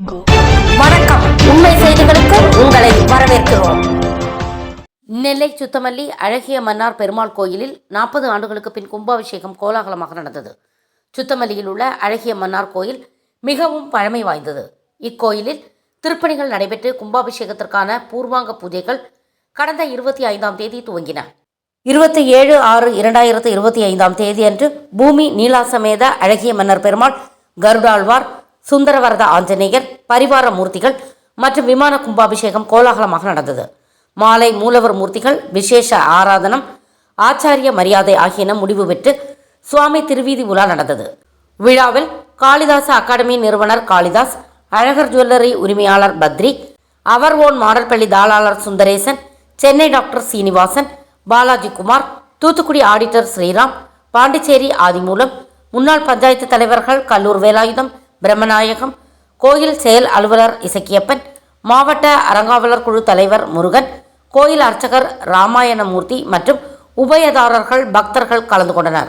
வணக்கம். உண்மை செய்திகளுக்கு உங்களை வரவேற்கிறோம். நெல்லை சுத்தமல்லி அழகிய மன்னார் பெருமாள் கோயிலில் நாற்பது ஆண்டுகளுக்கு பின் கும்பாபிஷேகம் கோலாகலமாக நடந்தது. சுத்தமல்லியில் உள்ள அழகிய மன்னார் கோயில் மிகவும் பழமை வாய்ந்தது. இக்கோயிலில் திருப்பணிகள் நடைபெற்று கும்பாபிஷேகத்திற்கான பூர்வாங்க பூஜைகள் கடந்த இருபத்தி ஐந்தாம் தேதி துவங்கின. இருபத்தி ஏழு ஆறு இரண்டாயிரத்து இருபத்தி ஐந்தாம் தேதியன்று பூமி நீலாசமேத அழகிய மன்னர் பெருமாள் கருடாழ்வார் சுந்தரவரத ஆஞ்சநேயர் பரிவார மூர்த்திகள் மற்றும் விமான கும்பாபிஷேகம் கோலாகலமாக நடந்தது. மாலை மூலவர் மூர்த்திகள் விசேஷ ஆராதனம் ஆச்சாரிய மரியாதை ஆகியன முடிவு பெற்று சுவாமி திருவீதி உலா நடந்தது. விழாவில் காளிதாச அகாடமி நிறுவனர் காளிதாஸ் அழகர் ஜுவல்லரி உரிமையாளர் பத்ரி அவர் ஓன் மாடற்பள்ளி தாளாளர் சுந்தரேசன் சென்னை டாக்டர் சீனிவாசன் பாலாஜி குமார் தூத்துக்குடி ஆடிட்டர் ஸ்ரீராம் பாண்டிச்சேரி ஆதிமூலம் முன்னாள் பஞ்சாயத்து தலைவர்கள் கல்லூர் வேலாயுதம் பிரம்மநாயகம் கோயில் செயல் அலுவலர் இசக்கியப்பன் மாவட்ட அறங்காவலர் குழு தலைவர் முருகன் கோயில் அர்ச்சகர் ராமாயணமூர்த்தி மற்றும் உபயதாரர்கள் பக்தர்கள் கலந்து கொண்டனர்.